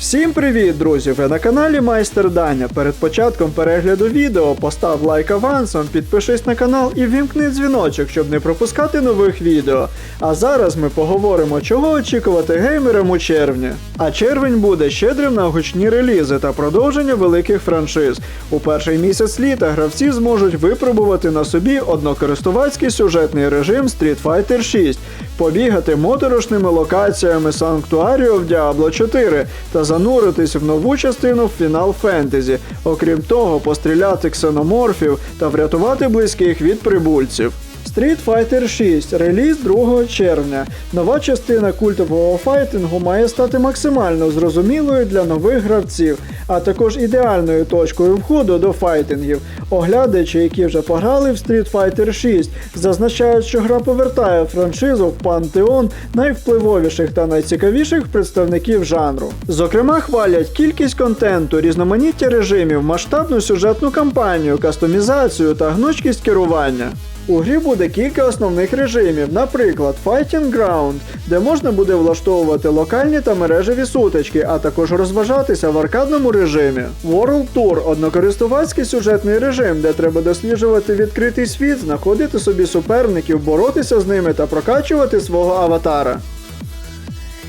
Всім привіт, друзі! Ви на каналі Майстер Даня. Перед початком перегляду відео постав лайк авансом, підпишись на канал і вімкни дзвіночок, щоб не пропускати нових відео. А зараз ми поговоримо, чого очікувати геймерам у червні. А червень буде щедрим на гучні релізи та продовження великих франшиз. У перший місяць літа гравці зможуть випробувати на собі однокористувацький сюжетний режим Street Fighter 6, побігати моторошними локаціями Sanctuario в Diablo 4 та зануритись в нову частину фінал фентезі, Окрім того, постріляти ксеноморфів та врятувати близьких від прибульців. Street Fighter 6 реліз 2 червня. Нова частина культового файтингу має стати максимально зрозумілою для нових гравців, а також ідеальною точкою входу до файтингів. Оглядачі, які вже пограли в Street Fighter 6, зазначають, що гра повертає франшизу в пантеон найвпливовіших та найцікавіших представників жанру. Зокрема, хвалять кількість контенту, різноманіття режимів, масштабну сюжетну кампанію, кастомізацію та гнучкість керування. У грі буде кілька основних режимів, наприклад, Fighting Ground, де можна буде влаштовувати локальні та мережеві сутички, а також розважатися в аркадному режимі. World Tour однокористувацький сюжетний режим, де треба досліджувати відкритий світ, знаходити собі суперників, боротися з ними та прокачувати свого аватара.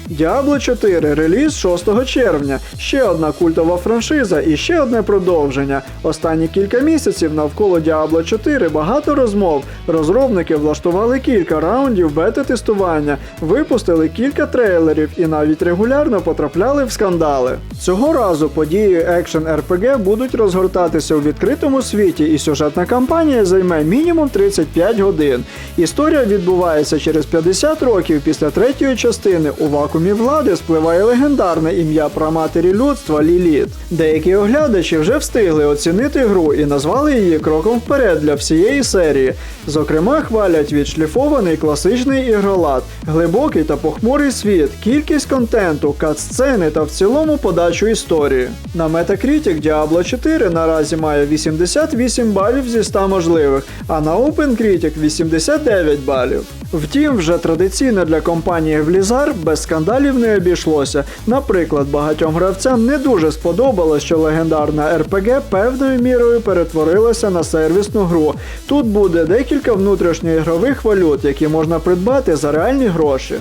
Diablo 4 реліз 6 червня. Ще одна культова франшиза і ще одне продовження. Останні кілька місяців навколо Diablo 4 багато розмов. Розробники влаштували кілька раундів бета-тестування, випустили кілька трейлерів і навіть регулярно потрапляли в скандали. Цього разу події екшен RPG будуть розгортатися у відкритому світі, і сюжетна кампанія займе мінімум 35 годин. Історія відбувається через 50 років після третьої частини у вакуумі влади спливає легендарне ім'я праматері людства Ліліт. Деякі оглядачі вже встигли оцінити гру і назвали її кроком вперед для всієї серії. Зокрема, хвалять відшліфований класичний ігролад, глибокий та похмурий світ, кількість контенту, кат-сцени та в цілому подачу історії. На Metacritic Diablo 4 наразі має 88 балів зі 100 можливих, а на OpenCritic 89 балів. Втім, вже традиційно для компанії Blizzard без скандалів не обійшлося. Наприклад, багатьом гравцям не дуже сподобалось, що легендарна РПГ певною мірою перетворилася на сервісну гру. Тут буде декілька внутрішньоігрових валют, які можна придбати за реальні гроші.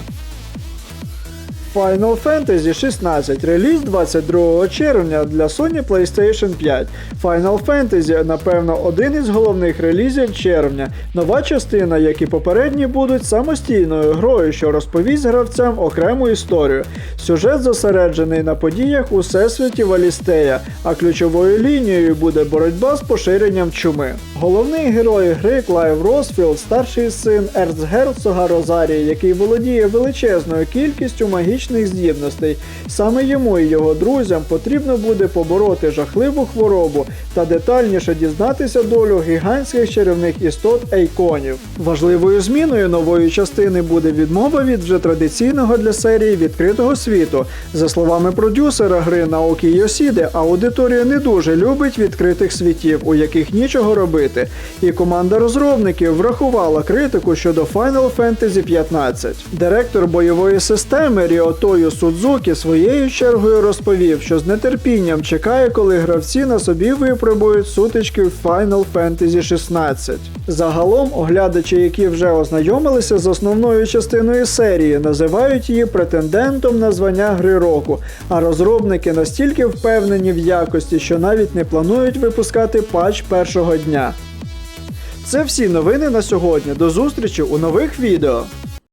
Final Fantasy 16 реліз 22 червня для Sony PlayStation 5. Final Fantasy, напевно, один із головних релізів червня. Нова частина, як і попередні, будуть самостійною грою, що розповість гравцям окрему історію. Сюжет зосереджений на подіях у всесвіті Валістея, а ключовою лінією буде боротьба з поширенням чуми. Головний герой гри Клайв Росфілд, старший син ерцгерцога Розарії, який володіє величезною кількістю магічних здібностей. Саме йому і його друзям потрібно буде побороти жахливу хворобу та детальніше дізнатися долю гігантських чарівних істот ейконів. Важливою зміною нової частини буде відмова від вже традиційного для серії відкритого світу. За словами продюсера гри Наокі Йосіди, аудиторія не дуже любить відкритих світів, у яких нічого робити. І команда розробників врахувала критику щодо Final Fantasy 15. Директор бойової системи Ріотою Судзукі своєю чергою розповів, що з нетерпінням чекає, коли гравці на собі випробують сутички в Final Fantasy 16. Загалом, оглядачі, які вже ознайомилися з основною частиною серії, називають її претендентом на звання гри року, а розробники настільки впевнені в якості, що навіть не планують випускати патч першого дня. Це всі новини на сьогодні. До зустрічі у нових відео.